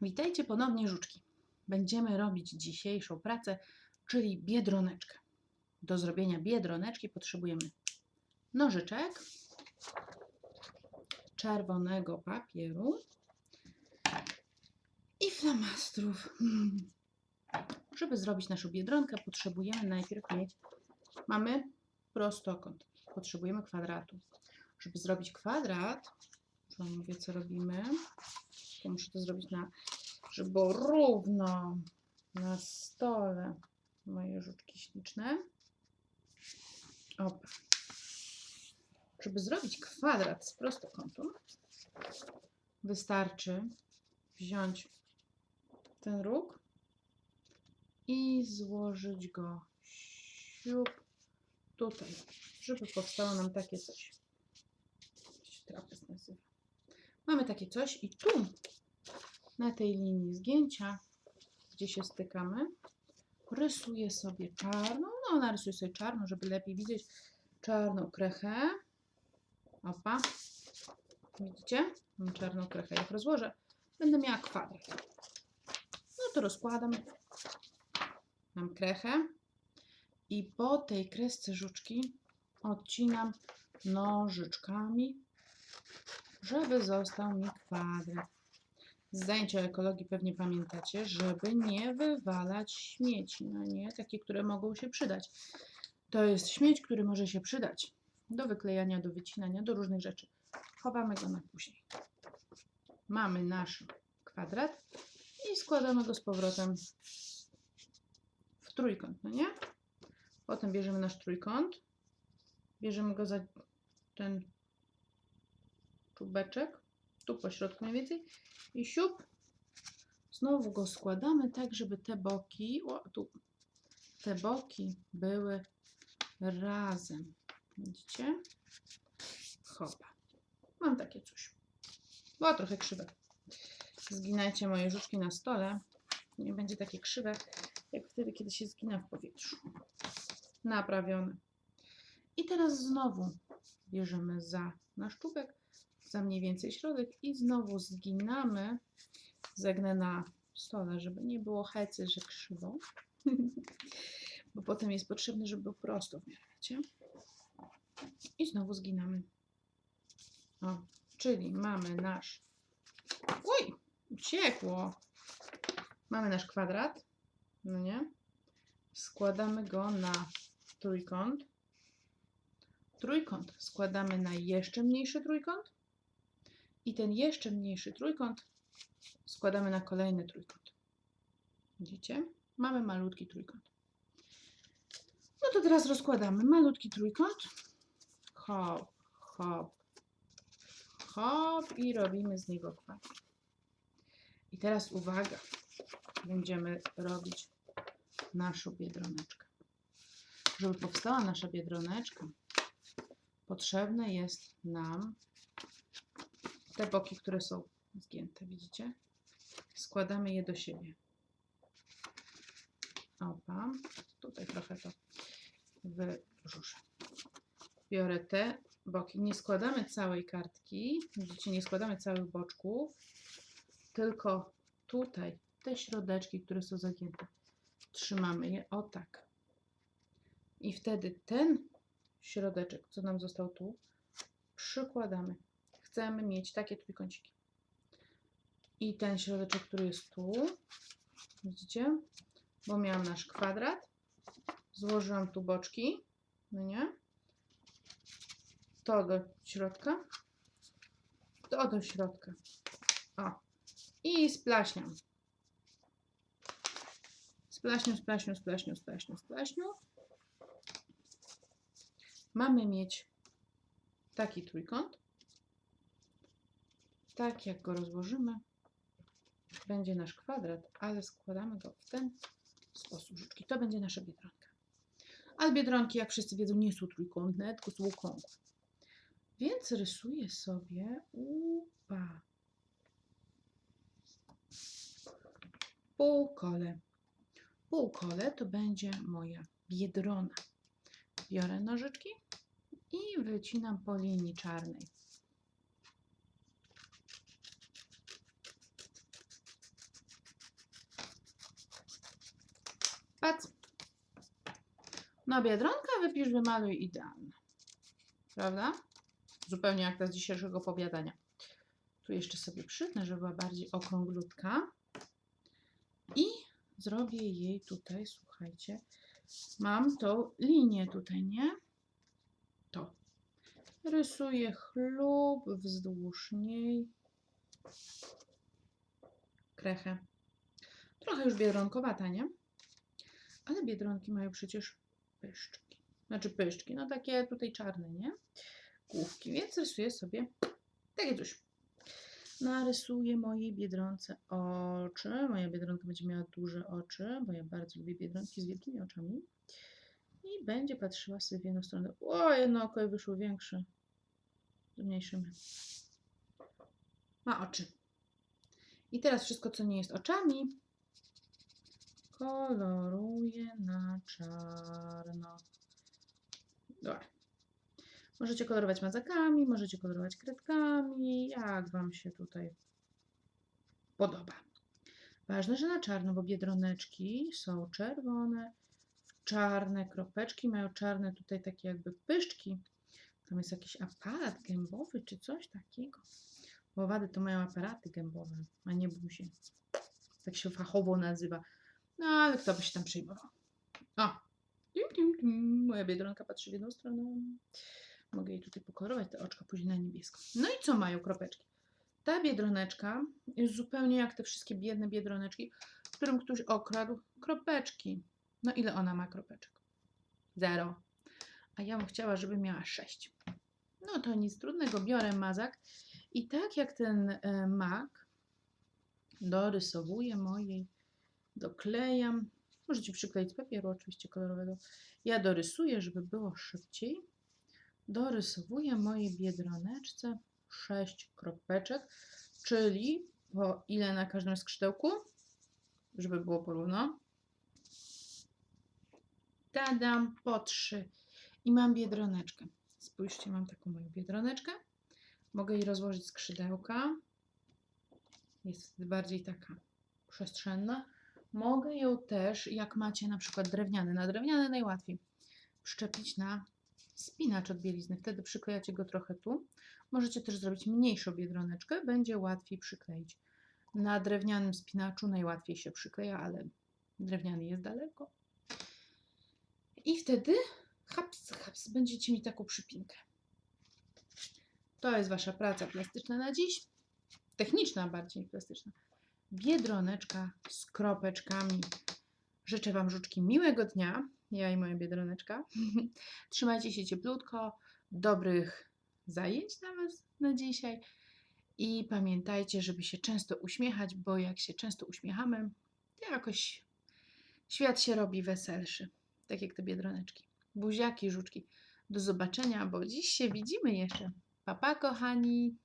Witajcie ponownie, żuczki. Będziemy robić dzisiejszą pracę, czyli biedroneczkę. Do zrobienia biedroneczki potrzebujemy nożyczek, czerwonego papieru i flamastrów. Żeby zrobić naszą biedronkę, potrzebujemy najpierw mieć, mamy prostokąt, potrzebujemy kwadratu. Żeby zrobić kwadrat, Wam mówię, co robimy, to muszę to zrobić na, żeby było równo na stole moje żuczki śliczne. Opa. Żeby zrobić kwadrat z prostokątu, wystarczy wziąć ten róg i złożyć go siup tutaj, żeby powstało nam takie coś. Trapez nazywa. Mamy takie coś i tu na tej linii zgięcia, gdzie się stykamy, rysuję sobie czarną, no narysuję sobie czarną, żeby lepiej widzieć, czarną krechę. Opa. Widzicie? Mam czarną krechę. Jak rozłożę, będę miała kwadrat. No to rozkładam. Mam krechę i po tej kresce żuczki odcinam nożyczkami, żeby został mi kwadrat. Z zajęcia ekologii pewnie pamiętacie, żeby nie wywalać śmieci, no nie, takie, które mogą się przydać. To jest śmieć, który może się przydać do wyklejania, do wycinania, do różnych rzeczy. Chowamy go na później. Mamy nasz kwadrat i składamy go z powrotem w trójkąt, no nie? Potem bierzemy nasz trójkąt, bierzemy go za ten tu po środku mniej więcej i siup. Znowu go składamy tak, żeby te boki, o, tu, te boki były razem. Widzicie? Hopa. Mam takie coś. Było trochę krzywe. Zginajcie moje żuczki na stole. Nie będzie takie krzywe, jak wtedy, kiedy się zgina w powietrzu. Naprawione. I teraz znowu bierzemy za nasz czubek, za mniej więcej środek i znowu zginamy. Zegnę na stole, żeby nie było hecy, że krzywo. Bo potem jest potrzebne, żeby było prosto w miarę? I znowu zginamy. O, czyli mamy nasz... Uj, uciekło. Mamy nasz kwadrat, no nie? Składamy go na trójkąt. Trójkąt składamy na jeszcze mniejszy trójkąt. I ten jeszcze mniejszy trójkąt składamy na kolejny trójkąt. Widzicie? Mamy malutki trójkąt. No to teraz rozkładamy malutki trójkąt. Hop, hop, hop i robimy z niego kwadrat. I teraz uwaga, będziemy robić naszą biedroneczkę. Żeby powstała nasza biedroneczka, potrzebne jest nam te boki, które są zgięte, widzicie? Składamy je do siebie. Opa, tutaj trochę to wyrzuszę. Biorę te boki. Nie składamy całej kartki, widzicie, nie składamy całych boczków, tylko tutaj te środeczki, które są zagięte. Trzymamy je o tak. I wtedy ten środeczek, co nam został tu, przykładamy. Chcemy mieć takie trójkąciki. I ten środeczek, który jest tu, widzicie? Bo miałam nasz kwadrat. Złożyłam tu boczki, no nie? To do środka. To do środka. O. I splaśniam. Splaśniu, splaśniu, splaśniu, splaśniu, splaśniu. Mamy mieć taki trójkąt. Tak jak go rozłożymy, będzie nasz kwadrat, ale składamy go w ten sposób. Żuczki. To będzie nasza biedronka. Ale biedronki, jak wszyscy wiedzą, nie są trójkątne, tylko są okrągłe. Więc rysuję sobie upa. Półkole. Półkole to będzie moja biedrona. Biorę nożyczki i wycinam po linii czarnej. Pac. No Biedronka wypisz, wymaluj idealna. Prawda? Zupełnie jak ta z dzisiejszego opowiadania. Tu jeszcze sobie przytnę, żeby była bardziej okrąglutka. I zrobię jej tutaj, słuchajcie, mam tą linię tutaj, nie? To. Rysuję chlub wzdłuż niej. Krechę. Trochę już biedronkowata, nie? Ale biedronki mają przecież pyszczki. Znaczy pyszczki, no takie tutaj czarne, nie? Główki, więc rysuję sobie takie coś. Narysuję mojej biedronce oczy. Moja biedronka będzie miała duże oczy, bo ja bardzo lubię biedronki z wielkimi oczami. I będzie patrzyła sobie w jedną stronę. O, jedno oko wyszło większe. Zmniejszymy. Ma oczy. I teraz wszystko, co nie jest oczami, koloruję czarno. Dobra. Możecie kolorować mazakami, możecie kolorować kredkami, jak Wam się tutaj podoba. Ważne, że na czarno, bo biedroneczki są czerwone, czarne kropeczki mają czarne tutaj takie jakby pyszczki. Tam jest jakiś aparat gębowy czy coś takiego. Bo owady to mają aparaty gębowe, a nie buzie. Tak się fachowo nazywa. No ale kto by się tam przejmował. Dim. Moja biedronka patrzy w jedną stronę. Mogę jej tutaj pokolorować te oczka później na niebiesko. No i co mają kropeczki? Ta biedroneczka jest zupełnie jak te wszystkie biedne biedroneczki, którym ktoś okradł kropeczki. No ile ona ma kropeczek? Zero. A ja bym chciała, żeby miała sześć. No to nic trudnego, biorę mazak i tak jak ten e, mak dorysowuję mojej, doklejam. Możecie przykleić papieru oczywiście kolorowego. Ja dorysuję, żeby było szybciej. Dorysowuję mojej biedroneczce sześć kropeczek, czyli po ile na każdym skrzydełku, żeby było porówno. Tadam, po trzy. I mam biedroneczkę. Spójrzcie, mam taką moją biedroneczkę. Mogę jej rozłożyć skrzydełka. Jest bardziej taka przestrzenna. Mogę ją też, jak macie na przykład drewniany, na drewniany najłatwiej, wszczepić na spinacz od bielizny. Wtedy przyklejacie go trochę tu. Możecie też zrobić mniejszą biedroneczkę, będzie łatwiej przykleić. Na drewnianym spinaczu najłatwiej się przykleja, ale drewniany jest daleko. I wtedy haps, haps, będziecie mieć taką przypinkę. To jest Wasza praca plastyczna na dziś. Techniczna bardziej niż plastyczna. Biedroneczka z kropeczkami. Życzę Wam żuczki miłego dnia. Ja i moja biedroneczka. Trzymajcie się cieplutko. Dobrych zajęć dla Was na dzisiaj. I pamiętajcie, żeby się często uśmiechać, bo jak się często uśmiechamy, to jakoś świat się robi weselszy. Tak jak te biedroneczki. Buziaki, żuczki. Do zobaczenia, bo dziś się widzimy jeszcze. Pa, pa kochani!